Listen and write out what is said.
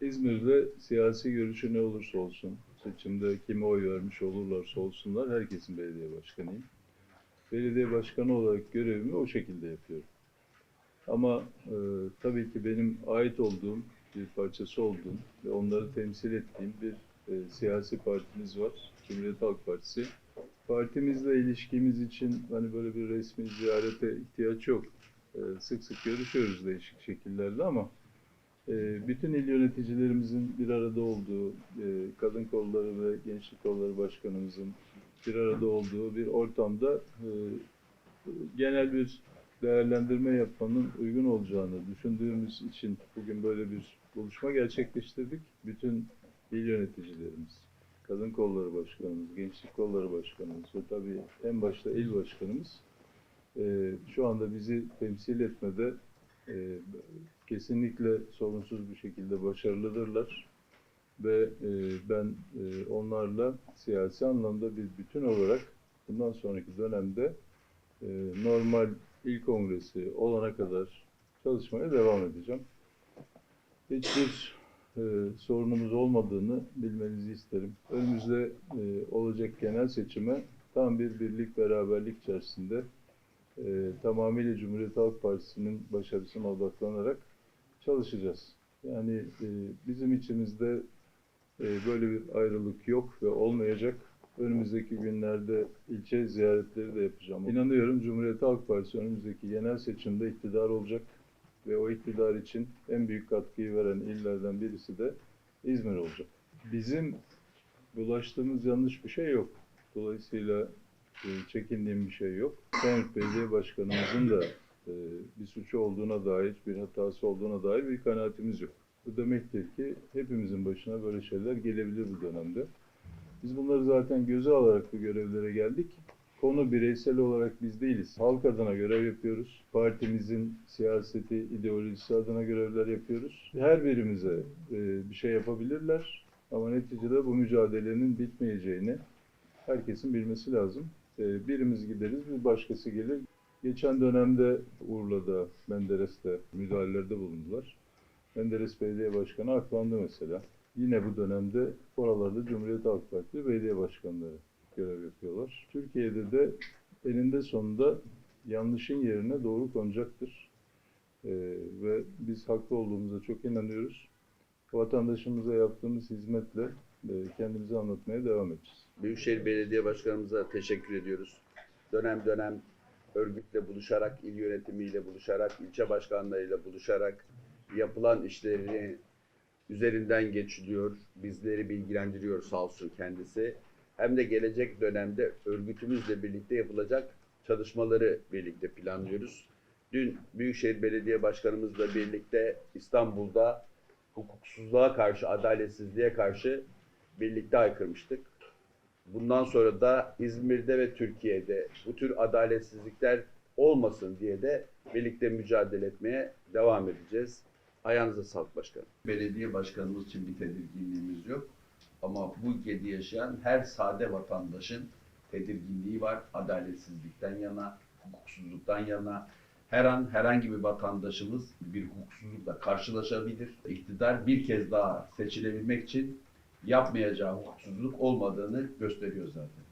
İzmir'de siyasi görüşü ne olursa olsun, seçimde kime oy vermiş olurlarsa olsunlar, herkesin belediye başkanıyım. Belediye başkanı olarak görevimi o şekilde yapıyorum. Ama e, tabii ki benim ait olduğum, bir parçası olduğum ve onları temsil ettiğim bir e, siyasi partimiz var. Cumhuriyet Halk Partisi. Partimizle ilişkimiz için hani böyle bir resmi ziyarete ihtiyaç yok. E, sık sık görüşüyoruz değişik şekillerde ama e, bütün il yöneticilerimizin bir arada olduğu, e, kadın kolları ve gençlik kolları başkanımızın bir arada olduğu bir ortamda e, genel bir değerlendirme yapmanın uygun olacağını düşündüğümüz için bugün böyle bir buluşma gerçekleştirdik. Bütün il yöneticilerimiz, kadın kolları başkanımız, gençlik kolları başkanımız ve tabii en başta il başkanımız e, şu anda bizi temsil etmede e, kesinlikle sorunsuz bir şekilde başarılıdırlar ve e, ben e, onlarla siyasi anlamda bir bütün olarak bundan sonraki dönemde e, normal il kongresi olana kadar çalışmaya devam edeceğim. Hiçbir e, sorunumuz olmadığını bilmenizi isterim. Önümüzde e, olacak genel seçime tam bir birlik beraberlik içerisinde e, tamamıyla Cumhuriyet Halk Partisi'nin başarısına odaklanarak çalışacağız. Yani e, bizim içimizde böyle bir ayrılık yok ve olmayacak. Önümüzdeki günlerde ilçe ziyaretleri de yapacağım. İnanıyorum Cumhuriyet Halk Partisi önümüzdeki genel seçimde iktidar olacak ve o iktidar için en büyük katkıyı veren illerden birisi de İzmir olacak. Bizim bulaştığımız yanlış bir şey yok. Dolayısıyla e, çekindiğim bir şey yok. Sayın Belediye Başkanımızın da e, bir suçu olduğuna dair, bir hatası olduğuna dair bir kanaatimiz yok. Bu demektir ki hepimizin başına böyle şeyler gelebilir bu dönemde. Biz bunları zaten göze alarak bu görevlere geldik. Konu bireysel olarak biz değiliz. Halk adına görev yapıyoruz. Partimizin siyaseti, ideolojisi adına görevler yapıyoruz. Her birimize e, bir şey yapabilirler. Ama neticede bu mücadelenin bitmeyeceğini herkesin bilmesi lazım. E, birimiz gideriz, bir başkası gelir. Geçen dönemde Urla'da, Menderes'te müdahalelerde bulundular. Menderes Belediye Başkanı aklandı mesela. Yine bu dönemde oralarda Cumhuriyet Halk Partisi belediye başkanları görev yapıyorlar. Türkiye'de de eninde sonunda yanlışın yerine doğru konacaktır. Ee, ve biz haklı olduğumuza çok inanıyoruz. Vatandaşımıza yaptığımız hizmetle e, kendimizi anlatmaya devam edeceğiz. Büyükşehir Belediye Başkanımıza teşekkür ediyoruz. Dönem dönem örgütle buluşarak, il yönetimiyle buluşarak, ilçe başkanlarıyla buluşarak yapılan işlerini üzerinden geçiliyor, bizleri bilgilendiriyor sağ olsun kendisi. Hem de gelecek dönemde örgütümüzle birlikte yapılacak çalışmaları birlikte planlıyoruz. Dün Büyükşehir Belediye Başkanımızla birlikte İstanbul'da hukuksuzluğa karşı, adaletsizliğe karşı birlikte aykırmıştık. Bundan sonra da İzmir'de ve Türkiye'de bu tür adaletsizlikler olmasın diye de birlikte mücadele etmeye devam edeceğiz. Ayağınıza sağlık başkanım. belediye başkanımız için bir tedirginliğimiz yok. Ama bu ülkede yaşayan her sade vatandaşın tedirginliği var. Adaletsizlikten yana, hukuksuzluktan yana. Her an herhangi bir vatandaşımız bir hukuksuzlukla karşılaşabilir. İktidar bir kez daha seçilebilmek için yapmayacağı hukuksuzluk olmadığını gösteriyor zaten.